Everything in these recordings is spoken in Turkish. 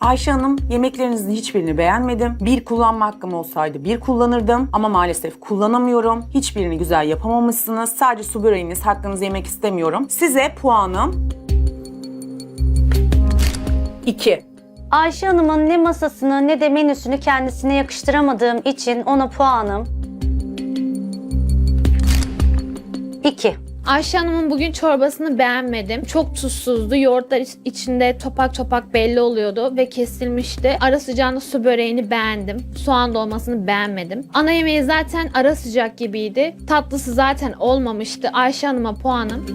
Ayşe Hanım yemeklerinizin hiçbirini beğenmedim. Bir kullanma hakkım olsaydı bir kullanırdım ama maalesef kullanamıyorum. Hiçbirini güzel yapamamışsınız. Sadece su böreğiniz hakkınızı yemek istemiyorum. Size puanım 2. Ayşe Hanım'ın ne masasını ne de menüsünü kendisine yakıştıramadığım için ona puanım 2. Ayşe Hanım'ın bugün çorbasını beğenmedim. Çok tuzsuzdu. Yoğurtlar iç- içinde topak topak belli oluyordu ve kesilmişti. Ara sıcağında su böreğini beğendim. Soğan dolmasını beğenmedim. Ana yemeği zaten ara sıcak gibiydi. Tatlısı zaten olmamıştı. Ayşe Hanım'a puanım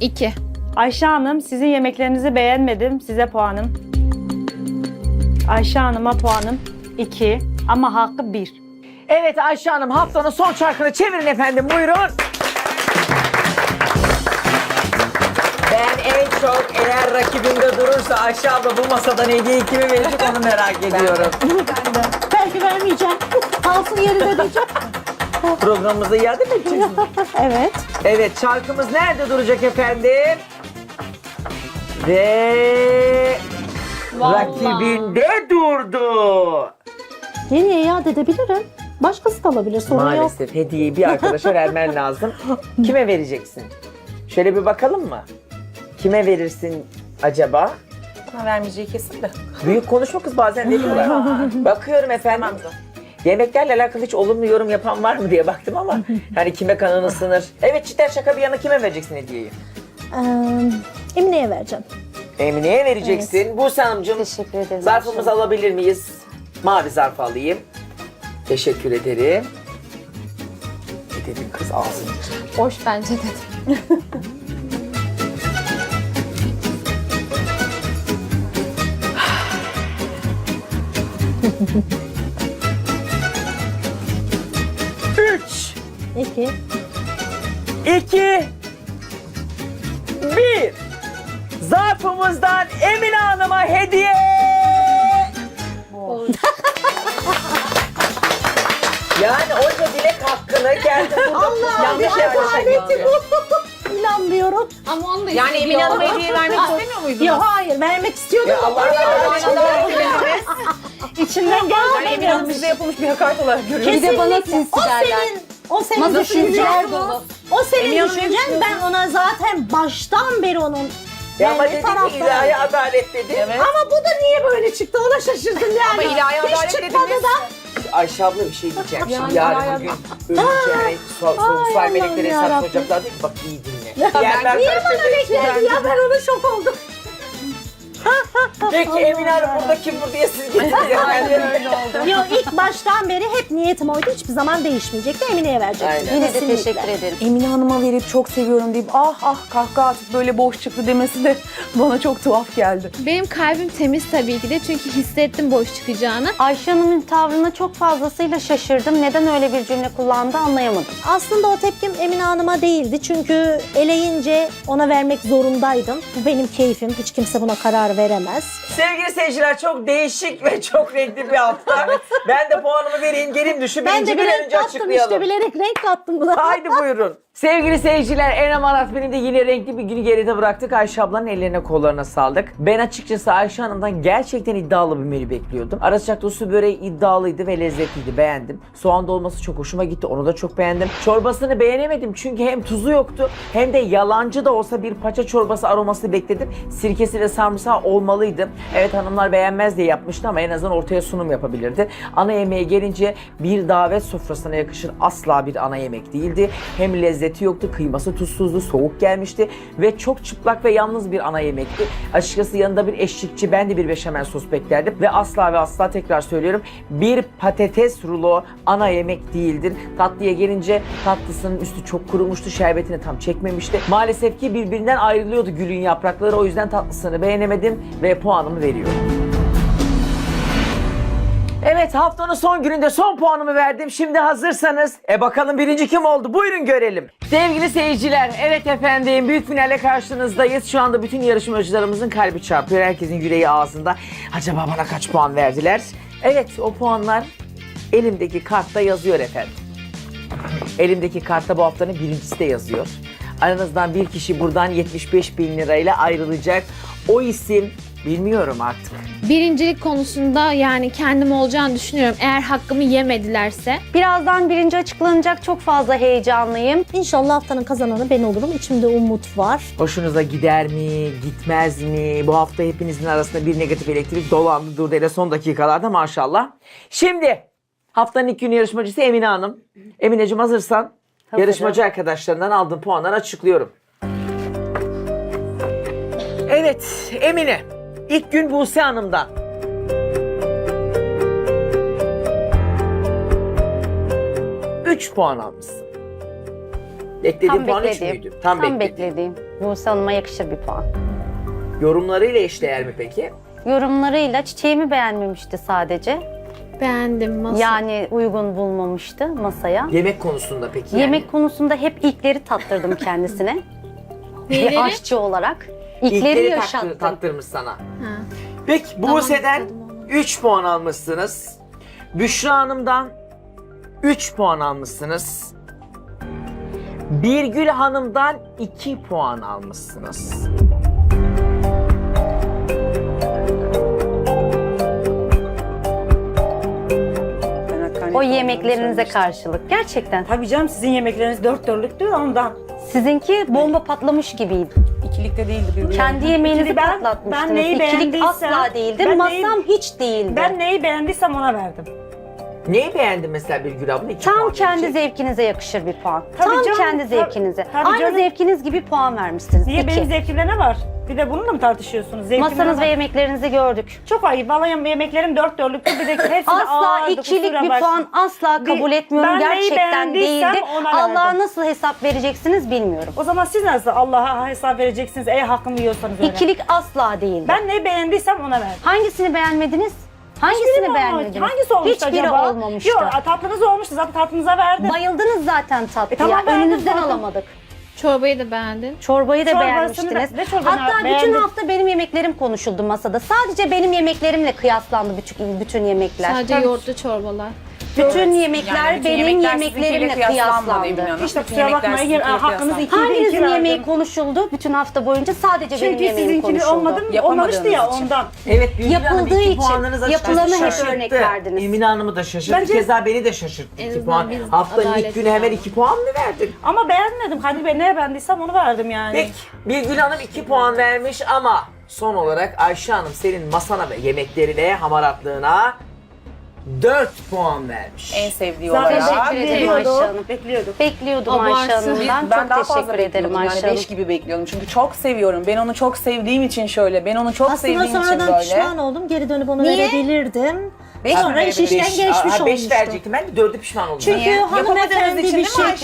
2. Ayşe Hanım sizin yemeklerinizi beğenmedim. Size puanım. Ayşe Hanım'a puanım 2 ama hakkı 1. Evet Ayşe Hanım haftanın son çarkını çevirin efendim buyurun. Ben en çok eğer rakibinde durursa Ayşe abla bu masadan hediyeyi kime verecek onu merak ediyorum. Belki vermeyeceğim. Kalsın yerinde diyeceğim. Programımızda iade mi edeceksiniz? Evet. Evet çarkımız nerede duracak efendim? Ve rakibinde durdu. Yeni iade edebilirim. Başkası da alabilir sorun yok. Maalesef hediyeyi bir arkadaşa vermen lazım. Kime vereceksin? Şöyle bir bakalım mı? Kime verirsin acaba? Bana vermeyeceği kesin de. Büyük konuşma kız bazen veriyorlar. Bakıyorum efendim. Yemeklerle alakalı hiç olumlu yorum yapan var mı diye baktım ama hani kime kanını sınır. Evet cidden şaka bir yana kime vereceksin hediyeyi? Ee, Emine'ye vereceğim. Emine'ye vereceksin. Buse Hanımcığım Teşekkür ederim. zarfımızı alabilir miyiz? Mavi zarf alayım. Teşekkür ederim. Ne dedin kız ağzını? Boş bence dedim. Üç. İki. 2 1 Zarfımızdan Emine Hanım'a hediye. Yani onca dilek hakkını kendi burada yanlış yerde çekiyor. İnanmıyorum. Ama onu da Yani Emine Hanım'a hediye vermek istemiyor muydunuz? Ya hayır vermek istiyordum. Ya Allah Allah. İçinden geldi. Emine Hanım size yapılmış bir hakaret olarak görüyorum. Kesinlikle. O senin, o senin Masası düşüncen. dolu. O senin Emine Hanım düşüncen. Ben ona zaten baştan beri onun Ya ama Yani dedi ki taraftarım. ilahi adalet dedi. Evet. Ama bu da niye böyle çıktı ona şaşırdım yani. Ama ilahi Hiç adalet çıkmadı dediniz. da. Ayşe abla bir şey diyeceğim. Şimdi yarın bugün hani so Allah'ım melekleri hesap soracaklar değil mi? Bak iyi dinle. Diğerler Niye kaç bana dedi? beklendi ya ben ona şok oldum. Peki Emine Hanım burada kim bu diye siz getirdiniz. Yok ilk baştan beri hep niyetim oydu. Hiçbir zaman değişmeyecekti. Emine'ye verecektim. Aynen. Yine de Kesinlikle. teşekkür ederim. Emine Hanım'a verip çok seviyorum deyip ah ah kahkaha atıp böyle boş çıktı demesi de bana çok tuhaf geldi. Benim kalbim temiz tabii ki de çünkü hissettim boş çıkacağını. Ayşe Hanım'ın tavrına çok fazlasıyla şaşırdım. Neden öyle bir cümle kullandı anlayamadım. Aslında o tepkim Emine Hanım'a değildi. Çünkü eleyince ona vermek zorundaydım. Bu benim keyfim. Hiç kimse buna karar veremez. Sevgili seyirciler çok değişik ve çok renkli bir hafta. ben de puanımı vereyim gelin düşün. Ben de bir renk önce kattım açıklayalım. işte. Bilerek renk kattım buna. Haydi buyurun. Sevgili seyirciler Enem Aras benim de yine renkli bir günü geride bıraktık. Ayşe ablanın ellerine kollarına sağlık. Ben açıkçası Ayşe Hanım'dan gerçekten iddialı bir menü bekliyordum. Ara sıcakta su böreği iddialıydı ve lezzetliydi beğendim. Soğan dolması çok hoşuma gitti onu da çok beğendim. Çorbasını beğenemedim çünkü hem tuzu yoktu hem de yalancı da olsa bir paça çorbası aroması bekledim. Sirkesi ve sarımsağı olmalıydı. Evet hanımlar beğenmez diye yapmıştı ama en azından ortaya sunum yapabilirdi. Ana yemeğe gelince bir davet sofrasına yakışır asla bir ana yemek değildi. Hem lezzeti yoktu, kıyması tuzsuzdu, soğuk gelmişti ve çok çıplak ve yalnız bir ana yemekti. Açıkçası yanında bir eşlikçi, ben de bir beşamel sos beklerdim ve asla ve asla tekrar söylüyorum bir patates rulo ana yemek değildir. Tatlıya gelince tatlısının üstü çok kurumuştu, şerbetini tam çekmemişti. Maalesef ki birbirinden ayrılıyordu gülün yaprakları o yüzden tatlısını beğenemedim ve puanımı veriyorum. Evet haftanın son gününde son puanımı verdim. Şimdi hazırsanız e bakalım birinci kim oldu? Buyurun görelim. Sevgili seyirciler evet efendim büyük finale karşınızdayız. Şu anda bütün yarışmacılarımızın kalbi çarpıyor. Herkesin yüreği ağzında. Acaba bana kaç puan verdiler? Evet o puanlar elimdeki kartta yazıyor efendim. Elimdeki kartta bu haftanın birincisi de yazıyor. Aranızdan bir kişi buradan 75 bin lirayla ayrılacak. o isim bilmiyorum artık. Birincilik konusunda yani kendim olacağını düşünüyorum. Eğer hakkımı yemedilerse. Birazdan birinci açıklanacak çok fazla heyecanlıyım. İnşallah haftanın kazananı ben olurum. İçimde umut var. Hoşunuza gider mi, gitmez mi? Bu hafta hepinizin arasında bir negatif elektrik dolandı durdu hele son dakikalarda maşallah. Şimdi haftanın ilk günü yarışmacısı Emine Hanım. Emineciğim hazırsan yarışmacı arkadaşlarından aldığın puanları açıklıyorum. Evet Emine ilk gün Buse Hanım'dan. Üç puan almışsın. Beklediğin Tam puan üç beklediğim. müydü? Tam, beklediğin. beklediğim. Buse Hanım'a yakışır bir puan. Yorumlarıyla eşdeğer mi peki? Yorumlarıyla çiçeğimi beğenmemişti sadece. Beğendim masa. Yani uygun bulmamıştı masaya. Yemek konusunda peki? yani? Yemek konusunda hep ilkleri tattırdım kendisine. Neleri? bir aşçı olarak. İlkleri, İlkleri taktır- yaşattım. taktırmış sana. Ha. Peki Tamam, Buse'den istedim onu. 3 puan almışsınız. Büşra Hanım'dan 3 puan almışsınız. Birgül Hanım'dan 2 puan almışsınız. O yemeklerinize karşılık. Gerçekten. Tabii canım sizin yemekleriniz dört dörtlüktü ondan. Sizinki bomba patlamış gibiydi. İkilikte değildi birbirine. Kendi yemeğinizi İkili ben- patlatmıştınız. ben neyi İkilik beğendiysem- asla değildi. ben Masam neyi- hiç değildi. Ben neyi beğendiysem ona verdim. Neyi beğendin mesela Birgül abla? 2 Tam puan kendi verecek. zevkinize yakışır bir puan. Tabii Tam canım, kendi zevkinize. tabii Aynı canım. zevkiniz gibi puan vermişsiniz. Niye İki. benim zevkimde ne var? Bir de bununla mı tartışıyorsunuz? Zevkimde Masanız ne ve var? yemeklerinizi gördük. Çok ayıp. Vallahi yemeklerim dört dörtlüktü. Bir de hepsi de Asla ağırdı, ikilik kusura bir bakma. puan asla Bir- kabul etmiyorum. ben neyi Gerçekten beğendiysem değildi. ona Allah'a verdim. nasıl hesap vereceksiniz bilmiyorum. O zaman siz nasıl Allah'a hesap vereceksiniz eğer hakkımı yiyorsanız öyle. İkilik asla değildi. Ben neyi beğendiysem ona verdim. Hangisini beğenmediniz? Hangisini beğenmediniz? Hangisi olmuştu Hiçbiri acaba? olmamıştı. Yok tatlınız olmuştu zaten tatlınıza verdim. Bayıldınız zaten tatlıya. E tamam, beğendim Önünüzden zaten. alamadık. Çorbayı da beğendin. Çorbayı da Çorbasını beğenmiştiniz. da- ne çorbanı Hatta bütün beğendim? hafta benim yemeklerim konuşuldu masada. Sadece benim yemeklerimle kıyaslandı bütün, bütün yemekler. Sadece yoğurtlu çorbalar. Bütün yemekler Yani bütün benim yemekler yemeklerimle sizinkiyle kıyaslanmadı Emine kıyaslandı. Hanım. İşte kusura yemekler bakmayın sizinkiyle hakkınızı kıyaslanmadı. ikiye de iki Hanginizin verdim. yemeği konuşuldu bütün hafta boyunca? Sadece benim Çünkü yemeğim sizinki bir konuşuldu. olmadı mı? Yapamadığınız Olmamıştı ya için. ondan. Evet Birgül Hanım Yapıldığı iki için, puanınız açıkçası yapılanı hep şaşırttı. örnek verdiniz. Emine Hanım'ı da şaşırttı. Bence- Keza beni de şaşırttı En 2 azından puan. biz Haftanın ilk günü hemen. 2 puan mı verdin? Ama beğenmedim. Kadir Bey neye beğendiysem onu verdim yani. Peki Birgül Hanım 2 puan vermiş ama son olarak Ayşe Hanım senin masana ve yemeklerine, hamaratlığına 4 puan vermiş. En sevdiği Zaten olarak. Teşekkür ederim Ayşe bekliyordum. Hanım. Bekliyordum. Bekliyordum. Ayşe Hanım'dan. ben Çok daha fazla teşekkür ederim bekliyordum. Ayşe Yani Hanım. 5 gibi bekliyordum. Çünkü çok seviyorum. Ben onu çok sevdiğim için şöyle. Ben onu çok Aslında sevdiğim için sonradan böyle. pişman oldum. Geri dönüp onu Niye? verebilirdim. Beş Sonra iş işten geçmiş Aa, 5 olmuştu. verecektim ben de 4'ü pişman oldum. Çünkü Niye? hanımefendi bir şekilde...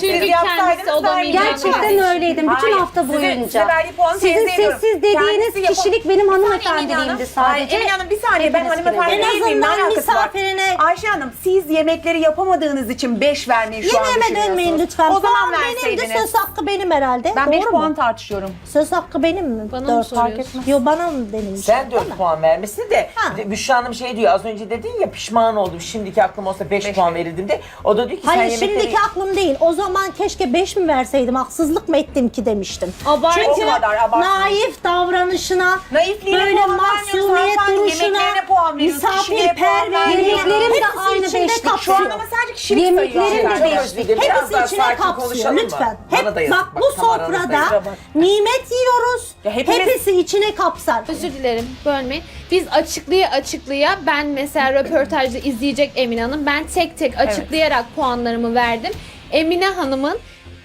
Çünkü kendisi olamayacağını. Gerçekten öyleydim bütün Hayır, hafta size- boyunca. size verdiği puanı Sizin teyze ediyorum. sessiz dediğiniz Kendisi yapam- kişilik benim Emine hanımefendiliğimdi Hanım, sadece. Emine Hanım bir saniye ben Hepiniz hanımefendi? En değil miyim? Ne azından alakası? Misafirine Ayşe Hanım siz yemekleri yapamadığınız için 5 vermeyi şu an Yemeğime düşünüyorsunuz. dönmeyin lütfen. O zaman Puan benim de verseydiniz. söz hakkı benim herhalde. Ben 5 Doğru puan tartışıyorum. Söz hakkı benim mi? Bana mı Dört fark soruyorsun? etmez. Yo bana mı denilmiş? Sen 4 puan vermişsin de Ha. de Büşra Hanım şey diyor az önce dedin ya pişman oldum şimdiki aklım olsa 5 Beş puan verirdim de o da diyor ki Hayır sen yemekleri... şimdiki aklım değil. O zaman keşke 5 mi verseydim? Haksızlık mı ettim ki demiştim. Abartı. Çünkü O kadar naif davranışına, Naifliğine böyle puan vermiyorsun hanımefendi, duruşuna, yemeklerine puan veriyorsun, kişiliğe puan misafirperverliğine, Yemeklerim de hepsi aynı içinde beşlik. Şu kapsıyor. an ama sadece kişilik Yemeklerim de Çok beş. özür dilerim. Biraz daha Hepsi içine sakin kapsıyor konuşalım mı? lütfen. Bana Hep da yazık bak bak, bu sofrada yazık. nimet yiyoruz. Ya hepimiz- Hepsi içine kapsar. Özür dilerim bölmeyin. Biz açıklaya açıklaya ben mesela röportajda izleyecek Emine Hanım ben tek tek açıklayarak puanlarımı verdim. Emine Hanım'ın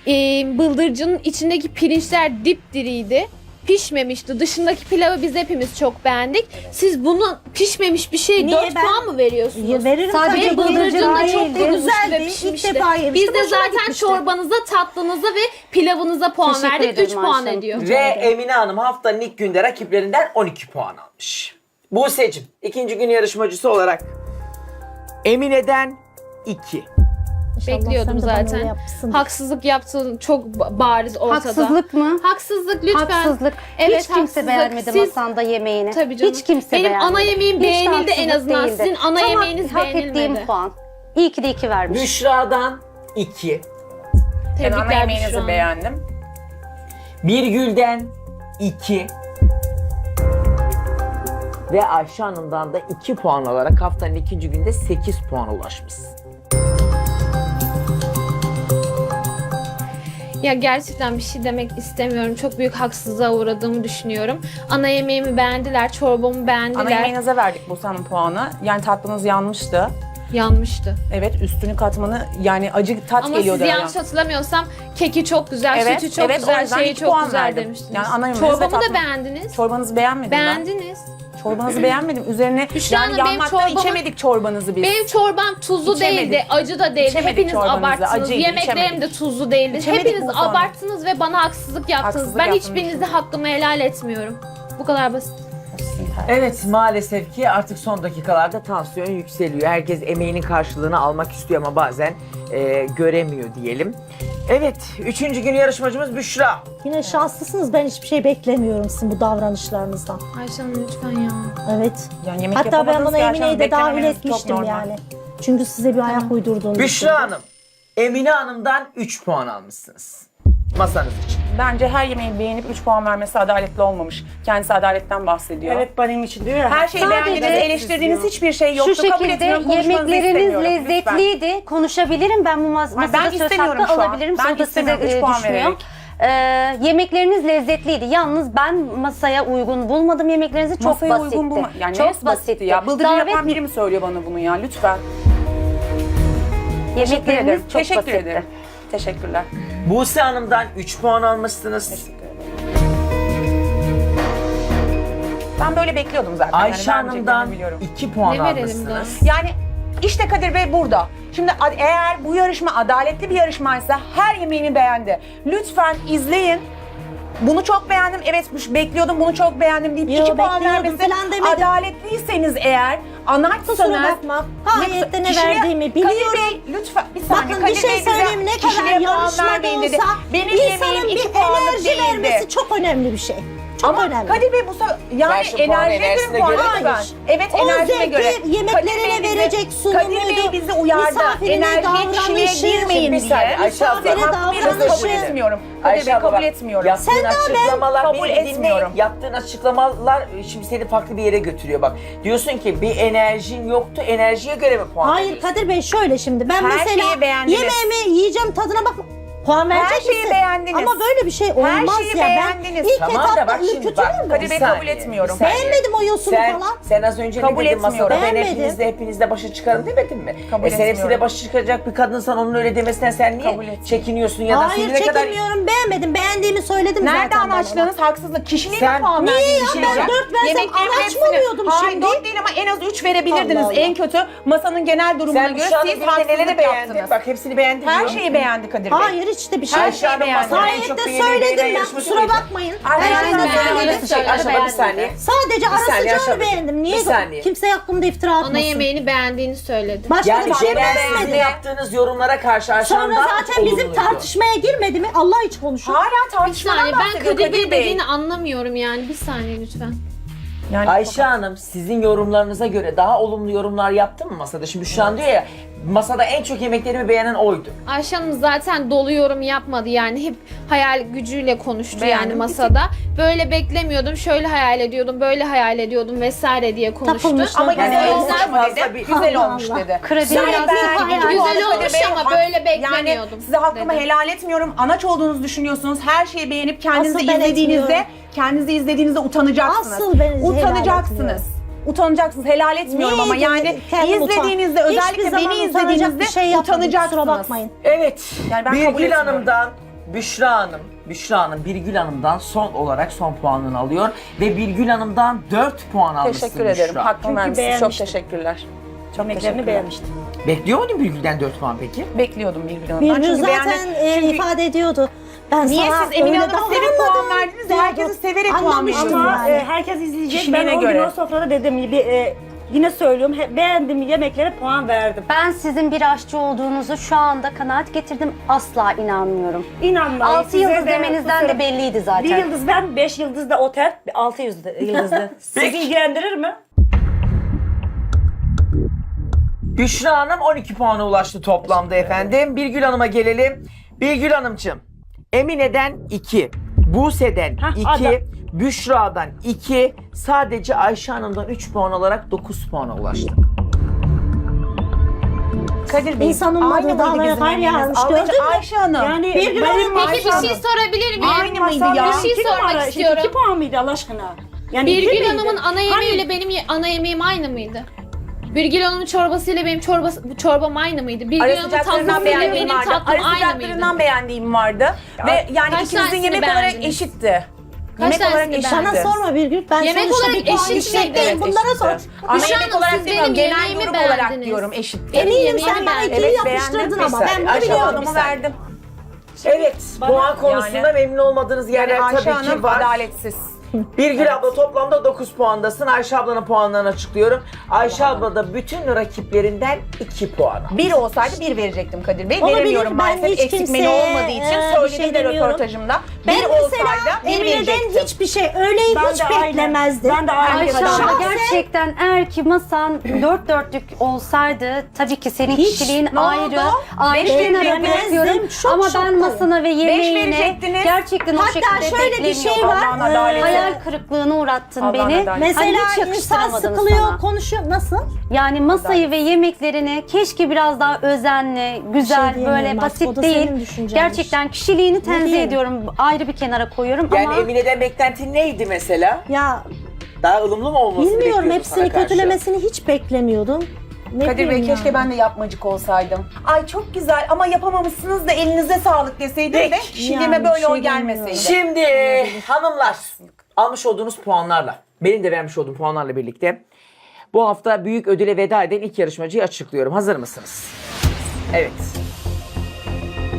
e, bıldırcının içindeki pirinçler dipdiriydi. Pişmemişti. Dışındaki pilavı biz hepimiz çok beğendik. Siz bunu pişmemiş bir şey Niye 4 ben- puan mı veriyorsunuz? Ya veririm Sadece ki. Bıldırcın da çok kurumuştu ve güzeldi. İlk pişmişti. defa yemiştim. Biz de hoşuma zaten gitmişti. çorbanıza, tatlınıza ve pilavınıza puan Teşekkür verdik. ederim 3 puan Ayşe Hanım. ediyor. Ve Emine Hanım haftanın ilk günde rakiplerinden 12 puan almış. Buse'cim ikinci gün yarışmacısı olarak Emine'den 2. İnşallah Bekliyordum sen de bana öyle zaten. yapmışsın. Haksızlık yaptığın çok ba- bariz ortada. Haksızlık mı? Haksızlık lütfen. Haksızlık. Evet, Hiç kimse haksızlık. beğenmedi Siz- masanda yemeğini. Tabii canım. Hiç kimse Benim beğenmedi. ana yemeğim Hiç de beğenildi en haksızlık azından. değildi. Sizin ana Tam yemeğiniz hak ettiğim beğenilmedi. puan. İyi ki de iki vermiş. Büşra'dan 2. Ben ana Tebrikler yemeğinizi Büşra. beğendim. Birgül'den 2. Ve Ayşe Hanım'dan da 2 puan alarak haftanın ikinci günde 8 puana ulaşmışsın. Ya gerçekten bir şey demek istemiyorum. Çok büyük haksızlığa uğradığımı düşünüyorum. Ana yemeğimi beğendiler, çorbamı beğendiler. Ana yemeğinize verdik Buse Hanım puanı. Yani tatlınız yanmıştı. Yanmıştı. Evet üstünü katmanı yani acı tat Ama geliyordu. siz yani. yanlış hatırlamıyorsam keki çok güzel, Evet, sütü çok evet, güzel, şeyi çok güzel verdim. demiştiniz. Yani ana Çorbamı da beğendiniz. Çorbanızı beğenmedim ben. Çorbanızı beğenmedim. Üzerine Büşra yani Hanım, benim yanmaktan içemedik çorbanızı biz. Benim çorbam tuzlu İçemedik. değildi, acı da değildi. İçemedik Hepiniz çorbanızı, abarttınız. acıydı, Yemeklerim içemedik. de tuzlu değildi. İçemedik Hepiniz Hanım. abarttınız ve bana haksızlık yaptınız. Haksızlık ben yaptığını hiçbirinizde düşünüyorum. hakkımı helal etmiyorum. Bu kadar basit. Evet maalesef ki artık son dakikalarda tansiyon yükseliyor. Herkes emeğinin karşılığını almak istiyor ama bazen e, göremiyor diyelim. Evet, üçüncü gün yarışmacımız Büşra. Yine şanslısınız. Ben hiçbir şey beklemiyorum sizin bu davranışlarınızdan. Ayşe Hanım lütfen ya. Evet. Yani yemek Hatta ben yapamadınız buna ki Ayşe Emine'yi Hanım, de dahil beklememeniz çok etmiştim normal. yani. Çünkü size bir ayak uydurduğunu Büşra. Hanım, Emine Hanım'dan 3 puan almışsınız. Masanız için. Bence her yemeği beğenip 3 puan vermesi adaletli olmamış. Kendisi adaletten bahsediyor. Evet benim için diyor ya. Her şeyi Sadece beğendiniz, eleştirdiğiniz hiçbir şey yoktu. Şu Kabul şekilde etmiyorum, konuşmanızı yemekleriniz istemiyorum. Lütfen. lezzetliydi. Konuşabilirim. Ben bu mas- Hayır, masada ben söz istemiyorum hakkı şu an. alabilirim. Ben Sonra da size istemiyorum, üç e, puan düşmüyor. Ee, yemekleriniz lezzetliydi. Yalnız ben masaya uygun bulmadım yemeklerinizi. Çok Masaya basitti. uygun bulma. Yani çok neyse basitti ya. Bıldırcın Davet yapan biri mi söylüyor bana bunu ya? Lütfen. Teşekkür yemekleriniz ederim. çok Teşekkür basitti. ederim. Teşekkürler. Buse Hanım'dan 3 puan almışsınız. Teşekkür ederim. Ben böyle bekliyordum zaten. Ayşe yani Hanım'dan vermeyeceklerini biliyorum. 2 puan Ne verelim almışsınız. Yani işte Kadir Bey burada. Şimdi eğer bu yarışma adaletli bir yarışmaysa her yemeğini beğendi. Lütfen izleyin. Bunu çok beğendim. Evet bekliyordum bunu çok beğendim deyip Yo, iki puan bekliyordum vermesi. falan demedim. Adaletliyseniz eğer Kusura anaçsanız bakma. Gayet de ne Kişiye- verdiğimi Kadir biliyorum. Bey lütfen bir saniye. Bakın bir Kadir şey Bey bize söyleyeyim ne kadar puan yarışmada vermeyin dedi. olsa Benim yemeğim insanın iki bir puanlık enerji değildi. vermesi çok önemli bir şey. Çok Ama önemli. Kadir Bey bu se- yani Ver şu göre puan göre. Hayır. Evet O enerjine zevki göre. yemeklerine Kadir Bey bizi- verecek Kadir Bey sunumuydu. bizi uyardı. Misafirine Enerjiye kişiliğe davranışı. girmeyin Bir diye. saniye, Ayşe abla. Misafire Hakkımı davranışı. kabul etmiyorum. Kadir Bey kabul etmiyorum. Yaptığın Sen daha ben açıklamalar kabul beni etmiyorum. Yaptığın açıklamalar şimdi seni farklı bir yere götürüyor bak. Diyorsun ki bir enerjin yoktu, enerjiye göre mi puan Hayır veriyorsun? Kadir Bey şöyle şimdi ben Her mesela beğendiniz. yemeğimi yiyeceğim tadına bak puan Her verecek şeyi misin? beğendiniz. Ama böyle bir şey olmaz şeyi ya. beğendiniz. Ben ilk Tamam da etapta bak şimdi ürkütülür bak. mü? Kadir Bey kabul etmiyorum. bir saniye. Beğenmedim o yosunu sen, falan. Sen az önce Kabul ne dedin masada ben Beğenmedim. hepinizle hepinizle başa çıkarım demedin mi? Kabul e sen hepsiyle etmiyorum. başa çıkacak bir kadınsan onun öyle demesinden sen niye Kabul etmiyorum. çekiniyorsun ya da Hayır seni ne kadar... çekemiyorum beğenmedim. Beğendiğimi söyledim Nerede zaten ben ona. anaçlığınız haksızlık? Kişiliğe Sen- mi puan Niye verdiğiniz ya? bir şey Ben dört versem Yemeklerin anaç mı hepsini- oluyordum Hayır şimdi? dört değil ama en az üç verebilirdiniz. Allah Allah. En kötü masanın genel durumuna Sen göre şu anda siz neleri haksızlık beğendin? yaptınız. Bak hepsini beğendin Her diyor. şeyi beğendi Kadir Bey. Hayır hiç de bir şey. Her masanın en Gayet çok de söyledim ben yarışmacı kusura mıydı? bakmayın. Ay, Ben beğendim, de söyledim. Şey, Ayşe abla bir saniye. Sadece Bir saniye, abla. beğendim. Niye Bir saniye. kimse hakkımda iftira atmasın? Ana yemeğini beğendiğini söyledi. Başka Yani bir şey beğenmedim. yaptığınız yorumlara karşı Ayşe Sonra zaten bizim tartışmaya girmedi mi? Allah hiç konuşun. Hala Bir tartışmadan saniye ben bahsediyor Kadir Bey Kadir Bey. dediğini anlamıyorum yani. Bir saniye lütfen. Yani Ayşe Hanım sizin yorumlarınıza göre daha olumlu yorumlar yaptı mı masada? Şimdi şu an diyor ya masada en çok yemeklerimi beğenen oydu. Ayşe Hanım zaten dolu yorum yapmadı yani hep hayal gücüyle konuştu Beğendim. yani masada. Böyle beklemiyordum, şöyle hayal ediyordum, böyle hayal ediyordum vesaire diye konuştu. Takılmışlar. Ama Yani güzel olmuş mu fazla dedi. bir- Güzel Allah olmuş Allah. dedi. Kredi Yani biraz ben hayal. Güzel olmuş Bey'e ama hak- böyle beklemiyordum Yani size hakkımı dedi. helal etmiyorum. Anaç olduğunuzu düşünüyorsunuz. Her şeyi beğenip kendinizi Asıl ben izlediğinizde, etmiyorum. kendinizi izlediğinizde utanacaksınız. Asıl ben helal Utanacaksınız. etmiyorum. Utanacaksınız. Helal etmiyorum ama yani kendim utan- izlediğinizde Hiçbir özellikle zaman beni utanacak izlediğinizde bir şey yapmadım, utanacaksınız. Bakmayın. Evet. Yani ben kabul Birgül etmiyorum. Hanım'dan Büşra Hanım. Büşra Hanım Birgül Hanım'dan son olarak son puanını alıyor. Ve Birgül Hanım'dan 4 puan almışsın Teşekkür ederim. Büşra. Hakkımı Çünkü vermişsiniz. Çok beğenmiştim. teşekkürler. Çok Yemeklerini beğenmiştim. Bekliyor muydun Birgül'den 4 puan peki? Bekliyordum Birgül Hanım'dan. Birgül Çünkü zaten beğendim. e, Çünkü ifade ediyordu. Ben Niye sana siz Emine öyle Hanım'a sevip puan davranmadım verdiniz? diyordu. Herkesi severek puan Anlamıştım veriyorsunuz. Ama yani. e, herkes izleyecek. Kişiliğine ben o gün göre. o sofrada dedim gibi e, yine söylüyorum. He, beğendiğim yemeklere puan verdim. Ben sizin bir aşçı olduğunuzu şu anda kanaat getirdim. Asla inanmıyorum. İnanmayın. 6 size yıldız demenizden de kusura- belliydi zaten. Bir yıldız ben, beş yıldız da otel, altı yıldız, yıldızlı. Sizi ilgilendirir mi? Büşra Hanım 12 puana ulaştı toplamda efendim. Birgül Hanım'a gelelim. Birgül Hanımcığım, Emine'den 2, Buse'den Hah, 2, ada. Büşra'dan 2, sadece Ayşe Hanım'dan 3 puan alarak 9 puana ulaştık. Kadir Bey, İnsan ummadığı aynı mıydı dağlara bizim kar Az gördün mü? Ayşe Hanım. Yani bir gün benim Ayşe Peki bir şey sorabilir miyim? Aynı mıydı ya? Bir şey İki sormak numara, işte istiyorum. İki puan mıydı Allah aşkına? Yani iki Birgül miydi? Hanım'ın ana Hani- yemeğiyle benim ye- ana yemeğim aynı mıydı? Birgül Hanım'ın çorbasıyla benim çorbası, bu çorbam aynı mıydı? Birgül Ara Hanım'ın sıcaklarından tatlısıyla beğendiğim benim vardı. tatlım Ara aynı sıcaklarından mıydı? beğendiğim vardı. Ve yani Kaç ikinizin tanesini yemek olarak beğendiniz? eşitti. Kaç yemek olarak tanesini eşitti. beğendiniz? Bana sorma Birgül. Ben Yemek sonuçta olarak bir puan eşit değil. Evet, Bunlara eşitti. sor. Ama yemek Hanım, olarak siz demiyorum. benim Genel yemeğimi grup olarak beğendiniz. diyorum eşitti. Benim Eminim yemeğimi sen bana beğendin. ikiyi Evet, yapıştırdın ama ben bunu Ayşe biliyordum. Hanım, Puanımı bir saniye. verdim. Evet, puan konusunda yani- memnun olmadığınız yerler Yani Ayşe tabii ki Hanım var. adaletsiz. Birgül abla toplamda 9 puandasın. Ayşe ablanın puanlarını açıklıyorum. Ayşe abla da bütün rakiplerinden 2 puan. aldı. Bir olsaydı bir verecektim Kadir Bey. Olabilir, Veremiyorum ben maalesef hiç eksik menü kimseye, olmadığı için. e, bir Söyledim şey de demiyorum. röportajımda. Ben bir mesela olsaydı bir Emine'den verecektim. hiçbir şey hiç Ben de aynı. beklemezdim. Ben de aynı. Ayşe kadar. abla gerçekten eğer ki masan dört dörtlük olsaydı tabii ki senin Hiç. kişiliğin Ne ayrı. oldu? Ayrı Beş bırakıyorum. Çok Ama ben şoktayım. masana ve yemeğine verecektiniz. gerçekten o Hatta şekilde şöyle bir şey var. Allah'ın adaleti. Hayal kırıklığına uğrattın Allah'ın beni. Hani Mesela hiç insan sıkılıyor, sana. konuşuyor. Nasıl? Yani masayı ve yemeklerini keşke biraz daha özenli, güzel, diyemiyorum böyle artık, basit o değil. Gerçekten kişiliğini tenzih ediyorum. Ayrı bir kenara koyuyorum Yani ama Emine'den beklentin neydi mesela? Ya Daha ılımlı mı olmasını bilmiyorum hepsini kötülemesini hiç beklemiyordum. Ne Kadir Bey bileyim ya. keşke ben de yapmacık olsaydım. Ay çok güzel ama yapamamışsınız da elinize sağlık deseydim de şimdime Yani böyle şey oy gelmeseydi. Şimdi hanımlar almış olduğunuz puanlarla, benim de vermiş olduğum puanlarla birlikte bu hafta büyük ödüle veda eden ilk yarışmacıyı açıklıyorum. Hazır mısınız? Evet.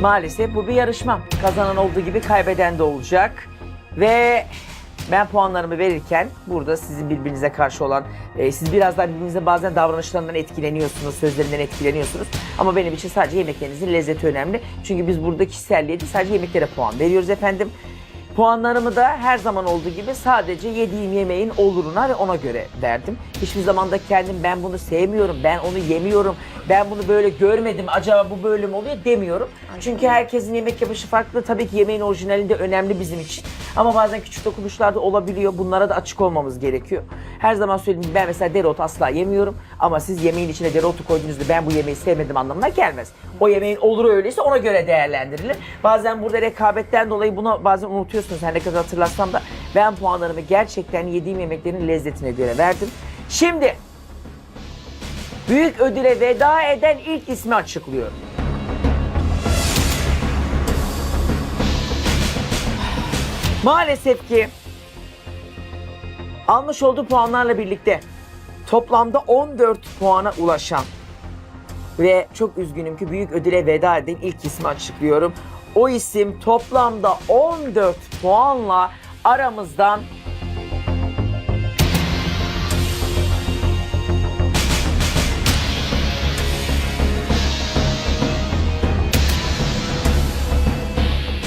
Maalesef bu bir yarışma. Kazanan olduğu gibi kaybeden de olacak. Ve ben puanlarımı verirken burada sizin birbirinize karşı olan, e, siz biraz daha birbirinize bazen davranışlarından etkileniyorsunuz, sözlerinden etkileniyorsunuz. Ama benim için sadece yemeklerinizin lezzeti önemli. Çünkü biz burada kişiselliğe değil sadece yemeklere puan veriyoruz efendim. Puanlarımı da her zaman olduğu gibi sadece yediğim yemeğin oluruna ve ona göre verdim. Hiçbir zaman da kendim ben bunu sevmiyorum, ben onu yemiyorum, ben bunu böyle görmedim, acaba bu böyle mi oluyor demiyorum. Çünkü herkesin yemek yapışı farklı. Tabii ki yemeğin orijinali de önemli bizim için. Ama bazen küçük dokunuşlar da olabiliyor. Bunlara da açık olmamız gerekiyor. Her zaman söylediğim gibi ben mesela dereotu asla yemiyorum. Ama siz yemeğin içine dereotu koyduğunuzda ben bu yemeği sevmedim anlamına gelmez. O yemeğin olur öyleyse ona göre değerlendirilir. Bazen burada rekabetten dolayı bunu bazen unutuyorsunuz her ne kadar hatırlatsam da. Ben puanlarımı gerçekten yediğim yemeklerin lezzetine göre verdim. Şimdi büyük ödüle veda eden ilk ismi açıklıyorum. Maalesef ki almış olduğu puanlarla birlikte toplamda 14 puana ulaşan ve çok üzgünüm ki büyük ödüle veda eden ilk ismi açıklıyorum. O isim toplamda 14 puanla aramızdan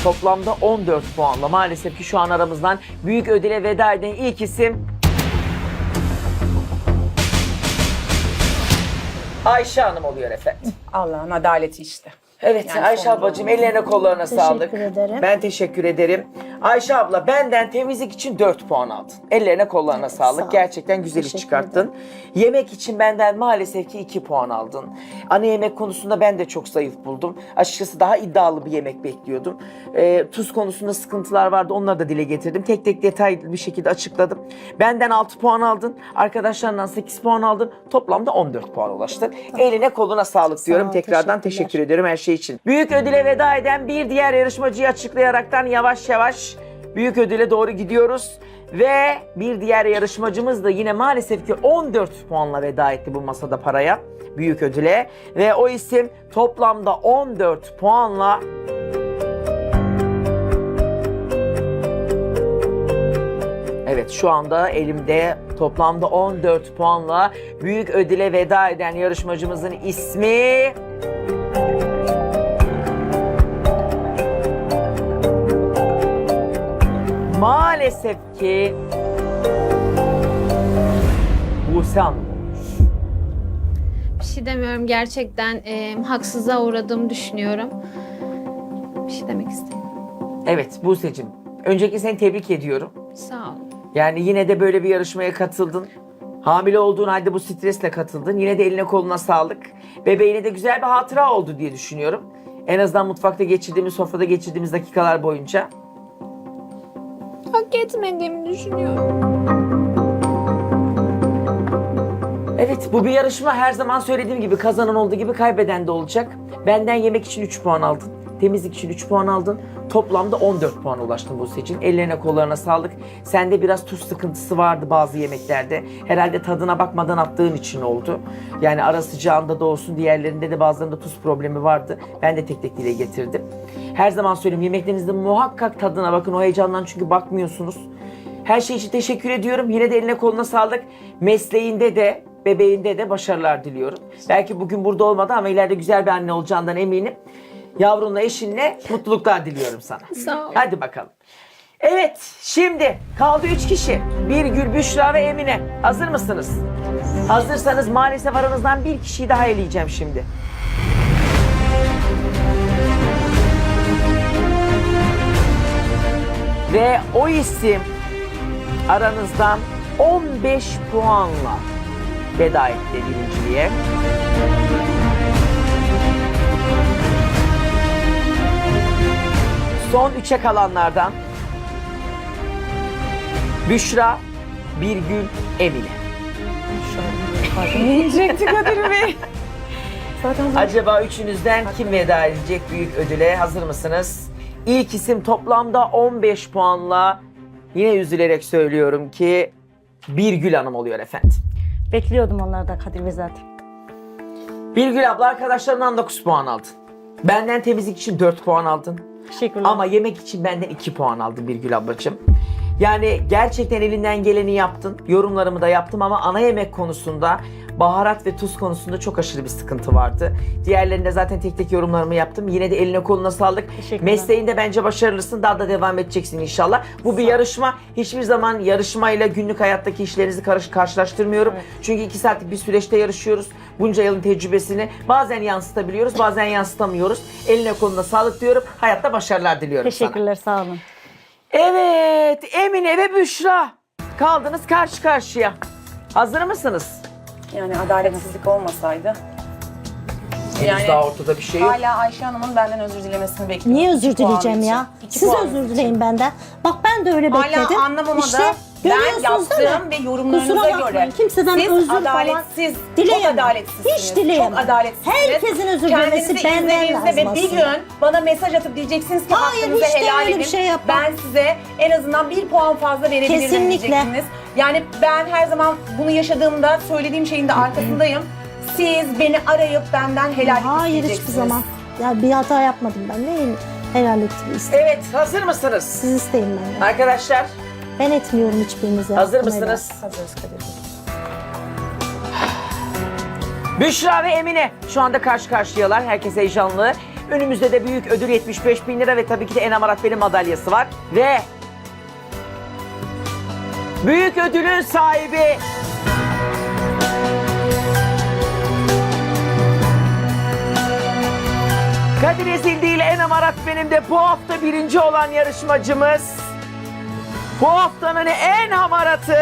toplamda 14 puanla maalesef ki şu an aramızdan büyük ödüle veda eden ilk isim Ayşe Hanım oluyor efendim. Allah'ın adaleti işte. Evet Yani Ayşe son ablacığım ellerine kollarına Teşekkür sağlık. ederim. Ben teşekkür ederim. Ayşe abla benden temizlik için 4 puan aldın. Ellerine kollarına sağlık. sağ ol. Gerçekten güzel iş Teşekkür çıkarttın. Yemek için benden maalesef ki 2 puan aldın. Ana yemek konusunda ben de çok zayıf buldum. Açıkçası daha iddialı bir yemek bekliyordum. Ee, tuz konusunda sıkıntılar vardı. Onları da dile getirdim. Tek tek detaylı bir şekilde açıkladım. Benden 6 puan aldın. Arkadaşlarından 8 puan aldın. Toplamda 14 puan ulaştın. Eline koluna sağlık diyorum. ol, Tekrardan teşekkürler. teşekkür ediyorum her şey için. Büyük ödüle veda eden bir diğer yarışmacıyı açıklayaraktan yavaş yavaş büyük ödüle doğru gidiyoruz. Ve bir diğer yarışmacımız da yine maalesef ki 14 puanla veda etti bu masada paraya. Büyük ödüle. Ve o isim toplamda 14 puanla Evet şu anda elimde toplamda 14 puanla büyük ödüle veda eden yarışmacımızın ismi maalesef ki Buse Hanım olmuş. Bir şey demiyorum gerçekten e, haksızlığa uğradığımı düşünüyorum. Bir şey demek istemiyorum. Evet Buse'cim öncelikle seni tebrik ediyorum. Sağ olun. Yani yine de böyle bir yarışmaya katıldın. Hamile olduğun halde bu stresle katıldın. Yine de eline koluna sağlık. Bebeğine de güzel bir hatıra oldu diye düşünüyorum. En azından mutfakta geçirdiğimiz, sofrada geçirdiğimiz dakikalar boyunca. Hak etmediğimi düşünüyorum. Evet bu bir yarışma her zaman söylediğim gibi kazanan olduğu gibi kaybeden de olacak. Benden yemek için 3 puan aldın. Temizlik için 3 puan aldın. Toplamda 14 puana ulaştın bu için. Ellerine kollarına sağlık. Sende biraz tuz sıkıntısı vardı bazı yemeklerde. Herhalde tadına bakmadan attığın için oldu. Yani ara sıcağında da olsun diğerlerinde de bazılarında tuz problemi vardı. Ben de tek tek dile getirdim. Her zaman söyleyeyim yemeklerinizde muhakkak tadına bakın. O heyecandan çünkü bakmıyorsunuz. Her şey için teşekkür ediyorum. Yine de eline koluna sağlık. Mesleğinde de, bebeğinde de başarılar diliyorum. Belki bugün burada olmadı ama ileride güzel bir anne olacağından eminim. Yavrunla, eşinle mutluluklar diliyorum sana. Sağ ol. Hadi bakalım. Evet, şimdi kaldı üç kişi. Bir Gül, Büşra ve Emine. Hazır mısınız? Hazırsanız maalesef aranızdan bir kişiyi daha eleyeceğim şimdi. Ve o isim aranızdan 15 puanla veda etti birinciliğe. Son üçe kalanlardan Büşra, Birgül, Emine. Yiyecekti Kadir Bey. Acaba üçünüzden kim veda edecek büyük ödüle? Hazır mısınız? İlk isim toplamda 15 puanla yine üzülerek söylüyorum ki Birgül Hanım oluyor efendim. Bekliyordum onları da Kadir Bey zaten. Birgül abla arkadaşlarından 9 puan aldın. Benden temizlik için 4 puan aldın. Teşekkürler. Ama yemek için benden 2 puan aldın Birgül ablacığım. Yani gerçekten elinden geleni yaptın. Yorumlarımı da yaptım ama ana yemek konusunda baharat ve tuz konusunda çok aşırı bir sıkıntı vardı. Diğerlerinde zaten tek tek yorumlarımı yaptım. Yine de eline koluna sağlık. Mesleğinde bence başarılısın. Daha da devam edeceksin inşallah. Bu bir yarışma. Hiçbir zaman yarışmayla günlük hayattaki işlerinizi karış karşılaştırmıyorum. Çünkü iki saatlik bir süreçte yarışıyoruz. Bunca yılın tecrübesini bazen yansıtabiliyoruz, bazen yansıtamıyoruz. Eline koluna sağlık diyorum. Hayatta başarılar diliyorum sana. Teşekkürler sağ olun. Evet, Emine ve Büşra kaldınız karşı karşıya. Hazır mısınız? Yani adaletsizlik olmasaydı. Henüz Yani daha ortada bir şey yok. Hala Ayşe Hanım'ın benden özür dilemesini bekliyorum. Niye İki özür puan dileyeceğim için. ya? İki Siz puan özür için. dileyin benden. Bak ben de öyle bekledim. Hala anlamamadı. İşte ben görüyorsunuz değil mi? yaptığım ve yorumlarınıza Kusura bakmayın, göre Kimseden siz özür falan adaletsiz, dileyemem. çok adaletsizsiniz. Hiç dileyemem. Çok adaletsizsiniz. Herkesin özür dilemesi Kendinizi benden izlediğinizde lazım ve bir aslında. gün bana mesaj atıp diyeceksiniz ki Hayır, hakkınızı hiç de helal öyle edin. bir şey yapmam. ben size en azından bir puan fazla verebilirim Kesinlikle. diyeceksiniz. Yani ben her zaman bunu yaşadığımda söylediğim şeyin de arkasındayım. Siz beni arayıp benden helallik Hayır hiçbir zaman. Ya bir hata yapmadım ben. Neyin helal ettiğimi istedim. Evet, hazır mısınız? Siz isteyin benden. Arkadaşlar, Ben etmiyorum hiçbirinize. hazır helal. mısınız? Hazırız Kadir. Büşra ve Emine şu anda karşı karşıyalar. Herkes heyecanlı. Önümüzde de büyük ödül 75 bin lira ve tabii ki de Enem Aratbel'in madalyası var. Ve büyük ödülün sahibi Kadir Ezildi ile Enem Aratbel'in de bu hafta birinci olan yarışmacımız. Bu haftanın en hamaratı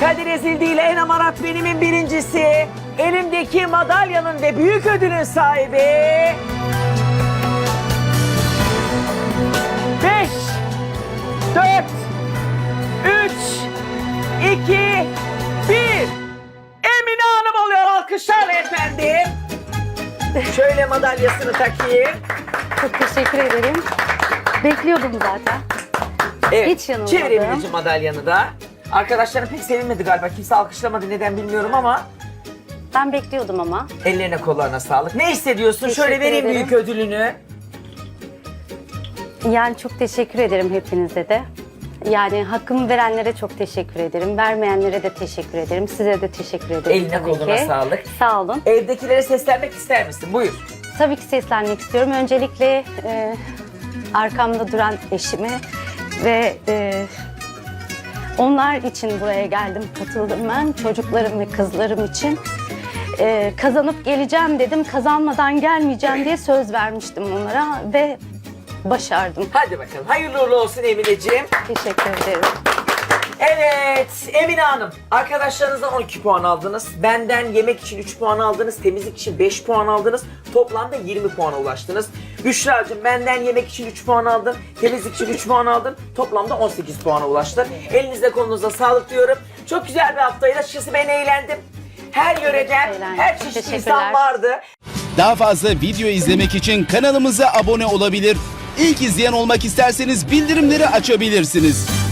Kadir Ezildi ile Enem Arat benimin birincisi. Elimdeki madalyanın ve büyük ödülün sahibi. Madalyasını takayım. Çok teşekkür ederim. Bekliyordum zaten. Evet, Hiç yanılmadım. çevir Emineciğim madalyanı da. Arkadaşlarım pek sevinmedi galiba. Kimse alkışlamadı neden bilmiyorum ama Ben bekliyordum ama. Ellerine kollarına sağlık. Ne hissediyorsun? Teşekkür Şöyle vereyim ederim. büyük ödülünü. Yani çok teşekkür ederim hepinize de. Yani hakkımı verenlere çok teşekkür ederim. Vermeyenlere de teşekkür ederim. Size de teşekkür ederim Eline tabii koluna ki. sağlık. Sağ olun. Evdekilere seslenmek ister misin? Buyur. Tabii ki seslenmek istiyorum. Öncelikle e, arkamda duran eşimi ve e, onlar için buraya geldim, katıldım ben. Çocuklarım ve kızlarım için. Ee, kazanıp geleceğim dedim. Kazanmadan gelmeyeceğim diye söz vermiştim onlara ve başardım. Hadi bakalım. Hayırlı uğurlu olsun Emineciğim. Teşekkür ederim. Evet Emine Hanım arkadaşlarınızdan 12 puan aldınız. Benden yemek için 3 puan aldınız. Temizlik için 5 puan aldınız. Toplamda 20 puana ulaştınız. Büşra'cığım benden yemek için 3 puan aldın. Temizlik için 3 puan aldın. Toplamda 18 puana ulaştın. Elinizde kolunuza sağlık diyorum. Çok güzel bir haftaydı. Açıkçası ben eğlendim. Her yöreden, eğlendim. her çeşit insan Teşekkürler. vardı. Daha fazla video izlemek için kanalımıza abone olabilir. İlk izleyen olmak isterseniz bildirimleri açabilirsiniz.